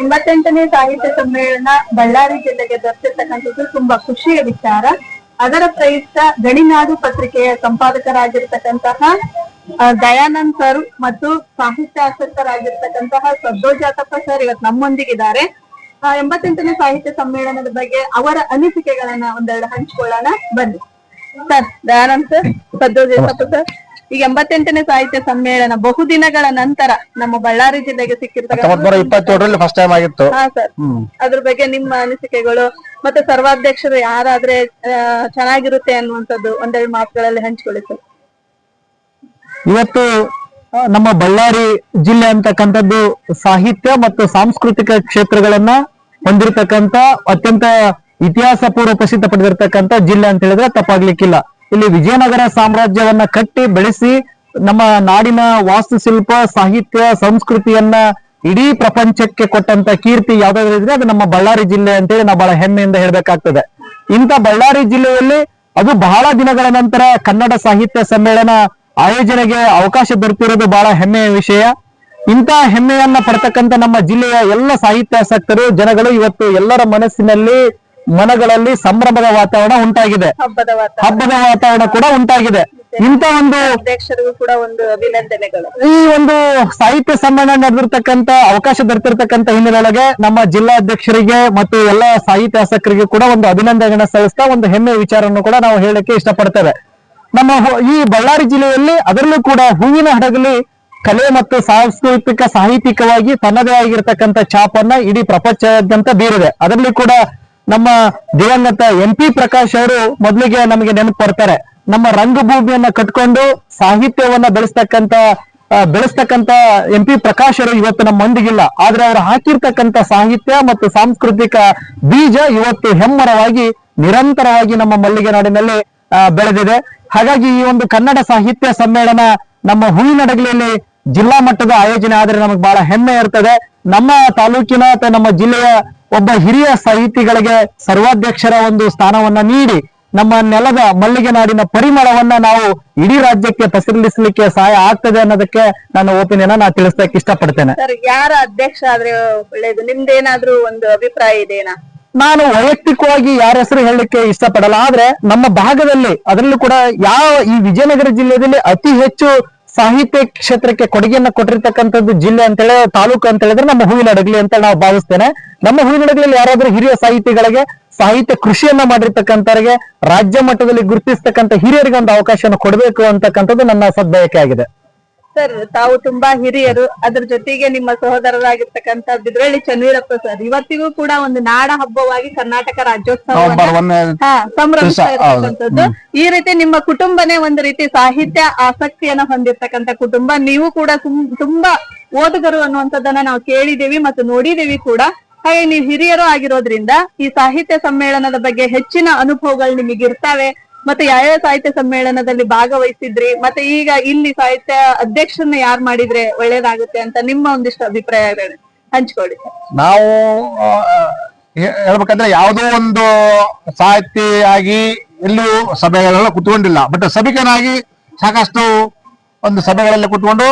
ಎಂಬತ್ತೆಂಟನೇ ಸಾಹಿತ್ಯ ಸಮ್ಮೇಳನ ಬಳ್ಳಾರಿ ಜಿಲ್ಲೆಗೆ ದೊರೆತಿರ್ತಕ್ಕಂಥದ್ದು ತುಂಬಾ ಖುಷಿಯ ವಿಚಾರ. ಅದರ ಪ್ರಯುಕ್ತ ಗಣಿನಾಡು ಪತ್ರಿಕೆಯ ಸಂಪಾದಕರಾಗಿರ್ತಕ್ಕಂತಹ ದಯಾನಂದ್ ಸರ್ ಮತ್ತು ಸಾಹಿತ್ಯ ಆಸಕ್ತರಾಗಿರ್ತಕ್ಕಂತಹ ಸದ್ದೋಜಾತಪ್ಪ ಸರ್ ಇವತ್ತು ನಮ್ಮೊಂದಿಗಿದ್ದಾರೆ. ಎಂಬತ್ತೆಂಟನೇ ಸಾಹಿತ್ಯ ಸಮ್ಮೇಳನದ ಬಗ್ಗೆ ಅವರ ಅನಿಸಿಕೆಗಳನ್ನ ಒಂದೆರಡು ಹಂಚಿಕೊಳ್ಳೋಣ. ಬನ್ನಿ. Sir, Dayanand sir, Saddojatappa sir. ಈಗ ಎಂಬತ್ತೆಂಟನೇ ಸಾಹಿತ್ಯ ಸಮ್ಮೇಳನ ಬಹುದಿನಗಳ ನಂತರ ನಮ್ಮ ಬಳ್ಳಾರಿ ಜಿಲ್ಲೆಗೆ ಸಿಕ್ಕಿರ್ತಕ್ಕಂಥ ಇಪ್ಪತ್ತೇಳರಲ್ಲಿ ಫಸ್ಟ್ ಟೈಮ್ ಆಗಿತ್ತು. ಹಾ ಸರ್ ಅದ್ರ ಬಗ್ಗೆ ನಿಮ್ಮ ಅನಿಸಿಕೆಗಳು ಮತ್ತೆ ಸರ್ವಾಧ್ಯಕ್ಷರು ಯಾರಾದ್ರೆ ಚೆನ್ನಾಗಿರುತ್ತೆ ಅನ್ನುವಂಥದ್ದು ಒಂದೆರಡು ಮಾತುಗಳಲ್ಲಿ ಹಂಚಿಕೊಳ್ಳಿ ಸರ್ ಇವತ್ತು ನಮ್ಮ ಬಳ್ಳಾರಿ ಜಿಲ್ಲೆ ಅಂತಕ್ಕಂಥದ್ದು ಸಾಹಿತ್ಯ ಮತ್ತು ಸಾಂಸ್ಕೃತಿಕ ಕ್ಷೇತ್ರಗಳನ್ನ ಹೊಂದಿರತಕ್ಕಂತ ಅತ್ಯಂತ ಇತಿಹಾಸ ಪೂರ್ವ ಪ್ರಸಿದ್ಧ ಪಡೆದಿರ್ತಕ್ಕಂಥ ಜಿಲ್ಲೆ ಅಂತ ಹೇಳಿದ್ರೆ ತಪ್ಪಾಗ್ಲಿಕ್ಕಿಲ್ಲ. ಇಲ್ಲಿ ವಿಜಯನಗರ ಸಾಮ್ರಾಜ್ಯವನ್ನ ಕಟ್ಟಿ ಬೆಳೆಸಿ ನಮ್ಮ ನಾಡಿನ ವಾಸ್ತುಶಿಲ್ಪ, ಸಾಹಿತ್ಯ, ಸಂಸ್ಕೃತಿಯನ್ನ ಇಡೀ ಪ್ರಪಂಚಕ್ಕೆ ಕೊಟ್ಟಂತ ಕೀರ್ತಿ ಯಾವ್ದಾದ್ರು ಇದ್ರೆ ಅದು ನಮ್ಮ ಬಳ್ಳಾರಿ ಜಿಲ್ಲೆ ಅಂತೇಳಿ ನಾವು ಬಹಳ ಹೆಮ್ಮೆಯಿಂದ ಹೇಳ್ಬೇಕಾಗ್ತದೆ. ಇಂಥ ಬಳ್ಳಾರಿ ಜಿಲ್ಲೆಯಲ್ಲಿ ಅದು ಬಹಳ ದಿನಗಳ ನಂತರ ಕನ್ನಡ ಸಾಹಿತ್ಯ ಸಮ್ಮೇಳನ ಆಯೋಜನೆಗೆ ಅವಕಾಶ ದೊರೆತಿರೋದು ಬಹಳ ಹೆಮ್ಮೆಯ ವಿಷಯ. ಇಂಥ ಹೆಮ್ಮೆಯನ್ನ ಪಡ್ತಕ್ಕಂತ ನಮ್ಮ ಜಿಲ್ಲೆಯ ಎಲ್ಲ ಸಾಹಿತ್ಯಾಸಕ್ತರು, ಜನಗಳು ಇವತ್ತು ಎಲ್ಲರ ಮನಸ್ಸಿನಲ್ಲಿ ಮನಗಳಲ್ಲಿ ಸಂಭ್ರಮದ ವಾತಾವರಣ ಉಂಟಾಗಿದೆ. ಹಬ್ಬದ ವಾತಾವರಣ. ಕೂಡ ಉಂಟಾಗಿದೆ. ಇಂಥ ಒಂದು ಅಧ್ಯಕ್ಷರಿಗೂ ಕೂಡ ಒಂದು ಅಭಿನಂದನೆಗಳು. ಈ ಒಂದು ಸಾಹಿತ್ಯ ಸಮ್ಮೇಳನ ನಡೆದಿರ್ತಕ್ಕಂತ ಅವಕಾಶ ದೊರೆತಿರ್ತಕ್ಕಂತ ಹಿನ್ನೆಲೆಯೊಳಗೆ ನಮ್ಮ ಜಿಲ್ಲಾಧ್ಯಕ್ಷರಿಗೆ ಮತ್ತು ಎಲ್ಲ ಸಾಹಿತ್ಯಾಸಕರಿಗೆ ಕೂಡ ಒಂದು ಅಭಿನಂದನೆಗಳನ್ನ ಸಲ್ಲಿಸ್ತಾ ಒಂದು ಹೆಮ್ಮೆ ವಿಚಾರವನ್ನು ಕೂಡ ನಾವು ಹೇಳಕ್ಕೆ ಇಷ್ಟಪಡ್ತೇವೆ. ನಮ್ಮ ಈ ಬಳ್ಳಾರಿ ಜಿಲ್ಲೆಯಲ್ಲಿ ಅದರಲ್ಲೂ ಕೂಡ ಹೂವಿನ ಹಡಗಲಿ ಕಲೆ ಮತ್ತು ಸಾಂಸ್ಕೃತಿಕ ಸಾಹಿತ್ಯಿಕವಾಗಿ ತನ್ನದೇ ಆಗಿರ್ತಕ್ಕಂಥ ಛಾಪನ್ನ ಇಡೀ ಪ್ರಪಂಚದಂತ ಬೀರಿದೆ. ಅದರಲ್ಲಿ ಕೂಡ ನಮ್ಮ ದಿವಂಗತ ಎಂ ಪಿ ಪ್ರಕಾಶ್ ಅವರು ಮೊದಲಿಗೆ ನಮಗೆ ನೆನಪು ಕೊಡ್ತಾರೆ, ನಮ್ಮ ರಂಗಭೂಮಿಯನ್ನ ಕಟ್ಕೊಂಡು ಸಾಹಿತ್ಯವನ್ನ ಬೆಳೆಸ್ತಕ್ಕಂತ ಬೆಳೆಸ್ತಕ್ಕಂತ ಎಂ ಪಿ ಪ್ರಕಾಶ್ ಅವರು ಇವತ್ತು ನಮ್ಮ ಮಂದಿಗಿಲ್ಲ. ಆದ್ರೆ ಅವರು ಹಾಕಿರ್ತಕ್ಕಂತ ಸಾಹಿತ್ಯ ಮತ್ತು ಸಾಂಸ್ಕೃತಿಕ ಬೀಜ ಇವತ್ತು ಹೆಮ್ಮರವಾಗಿ, ನಿರಂತರವಾಗಿ ನಮ್ಮ ಮಲ್ಲಿಗೆ ನಾಡಿನಲ್ಲಿ ಬೆಳೆದಿದೆ. ಹಾಗಾಗಿ ಈ ಒಂದು ಕನ್ನಡ ಸಾಹಿತ್ಯ ಸಮ್ಮೇಳನ ನಮ್ಮ ಹೂವಿನಡಗಲಿಯಲ್ಲಿ ಜಿಲ್ಲಾ ಮಟ್ಟದ ಆಯೋಜನೆ ಆದ್ರೆ ನಮಗೆ ಬಹಳ ಹೆಮ್ಮೆ ಇರ್ತದೆ. ನಮ್ಮ ತಾಲೂಕಿನ ಅಥವಾ ನಮ್ಮ ಜಿಲ್ಲೆಯ ಒಬ್ಬ ಹಿರಿಯ ಸಾಹಿತಿಗಳಿಗೆ ಸರ್ವಾಧ್ಯಕ್ಷರ ಒಂದು ಸ್ಥಾನವನ್ನ ನೀಡಿ ನಮ್ಮ ನೆಲದ ಮಲ್ಲಿಗೆ ನಾಡಿನ ಪರಿಮಳವನ್ನ ನಾವು ಇಡೀ ರಾಜ್ಯಕ್ಕೆ ಪಸರಿಸಲಿಕ್ಕೆ ಸಹಾಯ ಆಗ್ತದೆ ಅನ್ನೋದಕ್ಕೆ ನನ್ನ ಒಪಿನಿಯನ್ ನಾ ತಿಳಿಸಕ್ಕೆ ಇಷ್ಟಪಡ್ತೇನೆ. ಯಾರ ಅಧ್ಯಕ್ಷ ಆದ್ರೆ ಒಳ್ಳೇದು? ನಿಮ್ದೇನಾದ್ರೂ ಒಂದು ಅಭಿಪ್ರಾಯ ಇದೇನಾ ನಾನು ವೈಯಕ್ತಿಕವಾಗಿ ಯಾರ ಹೆಸರು ಹೇಳಲಿಕ್ಕೆ ಇಷ್ಟಪಡಲ್ಲ ಆದ್ರೆ ನಮ್ಮ ಭಾಗದಲ್ಲಿ ಅದರಲ್ಲೂ ಕೂಡ ಯಾವ ಈ ವಿಜಯನಗರ ಜಿಲ್ಲೆಯಲ್ಲಿ ಅತಿ ಹೆಚ್ಚು ಸಾಹಿತ್ಯ ಕ್ಷೇತ್ರಕ್ಕೆ ಕೊಡುಗೆಯನ್ನ ಕೊಟ್ಟಿರ್ತಕ್ಕಂಥದ್ದು ಜಿಲ್ಲೆ ಅಂತ ಹೇಳಿ, ತಾಲೂಕು ಅಂತ ಹೇಳಿದ್ರೆ ನಮ್ಮ ಹೂವಿನಡಗಲಿ ಅಂತ ನಾವು ಭಾವಿಸ್ತೇನೆ. ನಮ್ಮ ಹೂವಿನಡಗಲಿಯಲ್ಲಿ ಯಾರಾದ್ರೂ ಹಿರಿಯ ಸಾಹಿತಿಗಳಿಗೆ ಸಾಹಿತ್ಯ ಕೃಷಿಯನ್ನ ಮಾಡಿರ್ತಕ್ಕಂಥವ್ರಿಗೆ ರಾಜ್ಯ ಮಟ್ಟದಲ್ಲಿ ಗುರುತಿಸ್ತಕ್ಕಂಥ ಹಿರಿಯರಿಗೆ ಒಂದು ಅವಕಾಶವನ್ನು ಕೊಡಬೇಕು ಅಂತಕ್ಕಂಥದ್ದು ನನ್ನ ಸದ್ಬಯಕೆ ಆಗಿದೆ. ಸರ್ ತಾವು ತುಂಬಾ ಹಿರಿಯರು. ಅದ್ರ ಜೊತೆಗೆ ನಿಮ್ಮ ಸಹೋದರರಾಗಿರ್ತಕ್ಕಂತ ಬಿದ್ರಳ್ಳಿ ಚನ್ನವೀರಪ್ಪ ಸರ್ ಇವತ್ತಿಗೂ ಕೂಡ ಒಂದು ನಾಡ ಹಬ್ಬವಾಗಿ ಕರ್ನಾಟಕ ರಾಜ್ಯೋತ್ಸವ ಈ ರೀತಿ ನಿಮ್ಮ ಕುಟುಂಬನೇ ಒಂದು ರೀತಿ ಸಾಹಿತ್ಯ ಆಸಕ್ತಿಯನ್ನ ಹೊಂದಿರ್ತಕ್ಕಂತ ಕುಟುಂಬ. ನೀವು ಕೂಡ ತುಂಬಾ ಓದುಗರು ಅನ್ನುವಂಥದ್ದನ್ನ ನಾವು ಕೇಳಿದೀವಿ ಮತ್ತು ನೋಡಿದೀವಿ ಕೂಡ. ಹಾಗೆ ನೀವು ಹಿರಿಯರು ಆಗಿರೋದ್ರಿಂದ ಈ ಸಾಹಿತ್ಯ ಸಮ್ಮೇಳನದ ಬಗ್ಗೆ ಹೆಚ್ಚಿನ ಅನುಭವಗಳು ನಿಮಗೆ ಮತ್ತೆ ಯಾವ ಸಾಹಿತ್ಯ ಸಮ್ಮೇಳನದಲ್ಲಿ ಭಾಗವಹಿಸಿದ್ರಿ ಮತ್ತೆ ಈಗ ಇಲ್ಲಿ ಸಾಹಿತ್ಯ ಅಧ್ಯಕ್ಷರನ್ನ ಯಾರು ಮಾಡಿದ್ರೆ ಒಳ್ಳೇದಾಗುತ್ತೆ ಅಂತ ನಿಮ್ಮ ಒಂದಿಷ್ಟು ಅಭಿಪ್ರಾಯ ಹಂಚ್ಕೊಳ್ಳಿ ನಾವು ಹೇಳ್ಬೇಕಂದ್ರೆ ಯಾವುದೋ ಒಂದು ಸಾಹಿತ್ಯ ಆಗಿ ಎಲ್ಲೂ ಸಭೆಗಳೆಲ್ಲ ಕುತ್ಕೊಂಡಿಲ್ಲ. ಬಟ್ ಸಭಿಕನಾಗಿ ಸಾಕಷ್ಟು ಒಂದು ಸಭೆಗಳಲ್ಲಿ ಕುತ್ಕೊಂಡು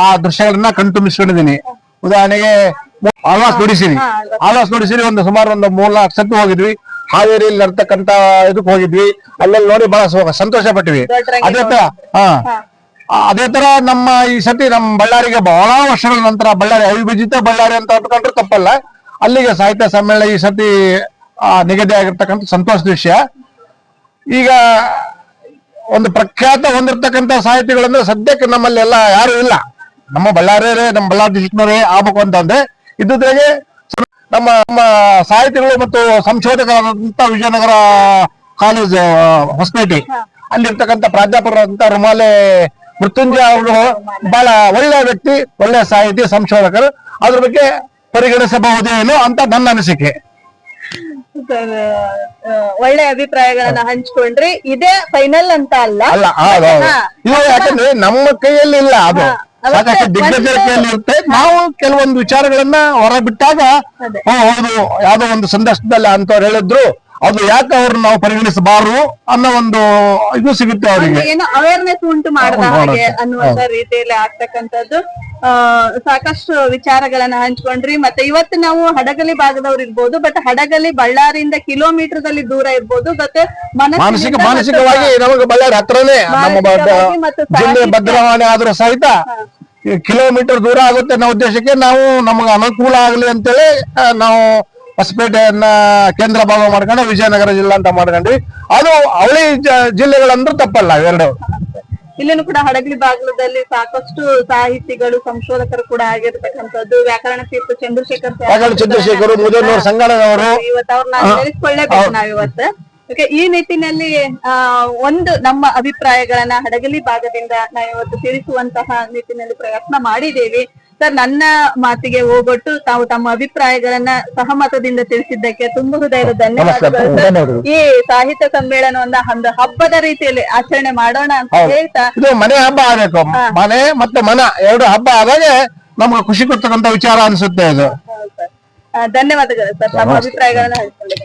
ಆ ದೃಶ್ಯಗಳನ್ನ ಕಣ್ತುಂಬಿಸ್ಕೊಂಡಿದ್ದೀನಿ. ಉದಾಹರಣೆಗೆ ಆಳ್ವಾಸ್ ನುಡಿಸಿರಿ ಆಳ್ವಾಸ್. ನುಡಿಸಿರಿ ಒಂದು ಸುಮಾರು ಒಂದು ಮೂರ್ ಲಕ್ಷಕ್ಕೂ ಹೋಗಿದ್ವಿ. ಹಾವೇರಿಯಲ್ಲಿ ನಡ್ತಕ್ಕಂತ ಇದಕ್ಕೆ ಹೋಗಿದ್ವಿ. ಅಲ್ಲೆಲ್ಲ ನೋಡಿ ಬಹಳ ಸಂತೋಷ ಪಟ್ವಿ ಅದೇ ತರ ಹಾ. ಅದೇ ತರ ನಮ್ಮ ಈ ಸತಿ ನಮ್ಮ ಬಳ್ಳಾರಿಗೆ ಬಹಳ ವರ್ಷಗಳ ನಂತರ ಬಳ್ಳಾರಿ ಅವಿಭಜಿತ ಬಳ್ಳಾರಿ ಅಂತ ಅಂದ್ಕೊಂಡ್ರೆ ತಪ್ಪಲ್ಲ. ಅಲ್ಲಿಗೆ ಸಾಹಿತ್ಯ ಸಮ್ಮೇಳನ ಈ ಸತಿ ಆ, ನಿಗದಿ ಆಗಿರ್ತಕ್ಕಂಥ ಸಂತೋಷದ ವಿಷಯ. ಈಗ ಒಂದು ಪ್ರಖ್ಯಾತ ಹೊಂದಿರ್ತಕ್ಕಂತ ಸಾಹಿತಿಗಳಂದ್ರೆ ಸದ್ಯಕ್ಕೆ ನಮ್ಮಲ್ಲಿ ಎಲ್ಲ ಯಾರು ಇಲ್ಲ. ನಮ್ಮ ಬಳ್ಳಾರಿಯರೇ ನಮ್ಮ ಬಳ್ಳಾರಿ ಡಿಸ್ಟ್ರಿಕ್ಟ್ನವರೇ ಆಗ್ಬೇಕು ಅಂತಂದ್ರೆ ಇದ್ದುದ್ರಾಗೆ ನಮ್ಮ ನಮ್ಮ ಸಾಹಿತಿಗಳು ಮತ್ತು ಸಂಶೋಧಕರಾದಂತ ವಿಜಯನಗರ ಕಾಲೇಜ್ ಹೊಸಪೇಟೆ. ಅಲ್ಲಿರ್ತಕ್ಕಂಥ ಪ್ರಾಧ್ಯಾಪಕರಾದಂತ ರುಮಾಲೆ ಮೃತ್ಯುಂಜಯ ಅವರು ಬಹಳ ಒಳ್ಳೆಯ ವ್ಯಕ್ತಿ ಒಳ್ಳೆಯ ಸಾಹಿತಿ ಸಂಶೋಧಕರು. ಅದ್ರ ಬಗ್ಗೆ ಪರಿಗಣಿಸಬಹುದೇನೋ ಅಂತ ನನ್ನ ಅನಿಸಿಕೆ. ಒಳ್ಳೆ ಅಭಿಪ್ರಾಯಗಳನ್ನ ಹಂಚ್ಕೊಂಡ್ರಿ. ಇದೇ ಫೈನಲ್ ಅಂತ ಅಲ್ಲ. ಅಲ್ಲ. ಯಾಕಂದ್ರೆ ನಮ್ಮ ಕೈಯಲ್ಲಿ ಇಲ್ಲ ಅದು. ಸಾಕಷ್ಟು ಇರುತ್ತೆ. ನಾವು ಕೆಲವೊಂದು ವಿಚಾರಗಳನ್ನ ಹೊರ ಬಿಟ್ಟಾಗ ಹೌದು ಯಾವ್ದೋ ಒಂದು ಸಂದರ್ಶನದಲ್ಲಿ ಅಂತವ್ರು ಹೇಳಿದ್ರು ಅದು ಯಾಕೆ ಅವ್ರನ್ನ ನಾವು ಪರಿಗಣಿಸಬಾರದು ಅನ್ನೋ ಒಂದು ಇದು ಸಿಗುತ್ತೆ ಅವರಿಗೆ. ಏನೋ ಅವೇರ್ನೆಸ್ ಉಂಟು ಮಾಡಿದ ಹಾಗೆ ಅನ್ನುವಂತ ರೀತಿಯಲ್ಲಿ ಆಗ್ತಕ್ಕಂಥದ್ದು. ಸಾಕಷ್ಟು ವಿಚಾರಗಳನ್ನ ಹಂಚ್ಕೊಂಡ್ರಿ. ಮತ್ತೆ ಇವತ್ತು ನಾವು ಹಡಗಲಿ ಭಾಗದವ್ರು ಇರ್ಬೋದು ಬಟ್ ಹಡಗಲಿ ಬಳ್ಳಾರಿಯಿಂದ ಕಿಲೋಮೀಟರ್ ದಲ್ಲಿ ದೂರ ಇರ್ಬೋದು. ಮತ್ತೆ ಮಾನಸಿಕ ಮಾನಸಿಕವಾಗಿ ನಮಗೆ ಬಳ್ಳಾರಿ ಹತ್ರನೇ ನಮ್ಮ ಭದ್ರವಾಣಿ ಆದ್ರೂ ಸಹಿತ ಕಿಲೋಮೀಟರ್ ದೂರ ಆಗುತ್ತೆ ಅನ್ನೋ ಉದ್ದೇಶಕ್ಕೆ ನಾವು ನಮಗೆ ಅನುಕೂಲ ಆಗಲಿ ಅಂತೇಳಿ ನಾವು ಹೊಸಪೇಟೆಯನ್ನ ಕೇಂದ್ರ ಭಾಗ ಮಾಡ್ಕೊಂಡು ವಿಜಯನಗರ ಜಿಲ್ಲಾ ಅಂತ ಮಾಡ್ಕೊಂಡ್ವಿ. ಅದು ಅವಳಿ ಜಿಲ್ಲೆಗಳಂದ್ರೂ ತಪ್ಪಲ್ಲ ಇವೆರಡು. ಇಲ್ಲಿನೂ ಕೂಡ ಹಡಗಲಿ ಬಾಗ್ಲದಲ್ಲಿ ಸಾಕಷ್ಟು ಸಾಹಿತಿಗಳು ಸಂಶೋಧಕರು ಕೂಡ ಆಗಿರ್ತಕ್ಕಂಥದ್ದು. ವ್ಯಾಕರಣ ತೀರ್ಥ ಚಂದ್ರಶೇಖರ್ ಚಂದ್ರಶೇಖರ್ ಇವತ್ತು ಅವ್ರನ್ನ ನೆನೆಸ್ಕೊಳ್ಳೇಬೇಕು ನಾವಿವತ್ತು ಓಕೆ ಈ ನಿಟ್ಟಿನಲ್ಲಿ ಆ ಒಂದು ನಮ್ಮ ಅಭಿಪ್ರಾಯಗಳನ್ನ ಹಡಗಲಿ ಭಾಗದಿಂದ ನಾವಿವತ್ತು ತಿಳಿಸುವಂತಹ ನಿಟ್ಟಿನಲ್ಲಿ ಪ್ರಯತ್ನ ಮಾಡಿದ್ದೇವೆ. ಸರ್ ನನ್ನ ಮಾತಿಗೆ ಹೋಗೊಟ್ಟು ತಾವು ತಮ್ಮ ಅಭಿಪ್ರಾಯಗಳನ್ನ ಸಹಮತದಿಂದ ತಿಳಿಸಿದ್ದಕ್ಕೆ ತುಂಬಾ ಹೃದಯದ ಧನ್ಯವಾದಗಳು ಸರ್. ಈ ಸಾಹಿತ್ಯ ಸಮ್ಮೇಳನವನ್ನ ಒಂದು ಹಬ್ಬದ ರೀತಿಯಲ್ಲಿ ಆಚರಣೆ ಮಾಡೋಣ ಅಂತ ಹೇಳ್ತಾ ಇದು ಮನೆ ಹಬ್ಬ ಆಗಬೇಕು. ಮನೆ ಮತ್ತೆ ಮನ ಎರಡು ಹಬ್ಬ ಆದಾಗ ನಮ್ಗೆ ಖುಷಿ ಕೊಡ್ತಕ್ಕಂತ ವಿಚಾರ ಅನ್ಸುತ್ತೆ ಇದು ಹೌದು ಧನ್ಯವಾದಗಳು ಸರ್ ತಮ್ಮ ಅಭಿಪ್ರಾಯಗಳನ್ನ ಹಂಚಿಕೊಳ್ಳಿ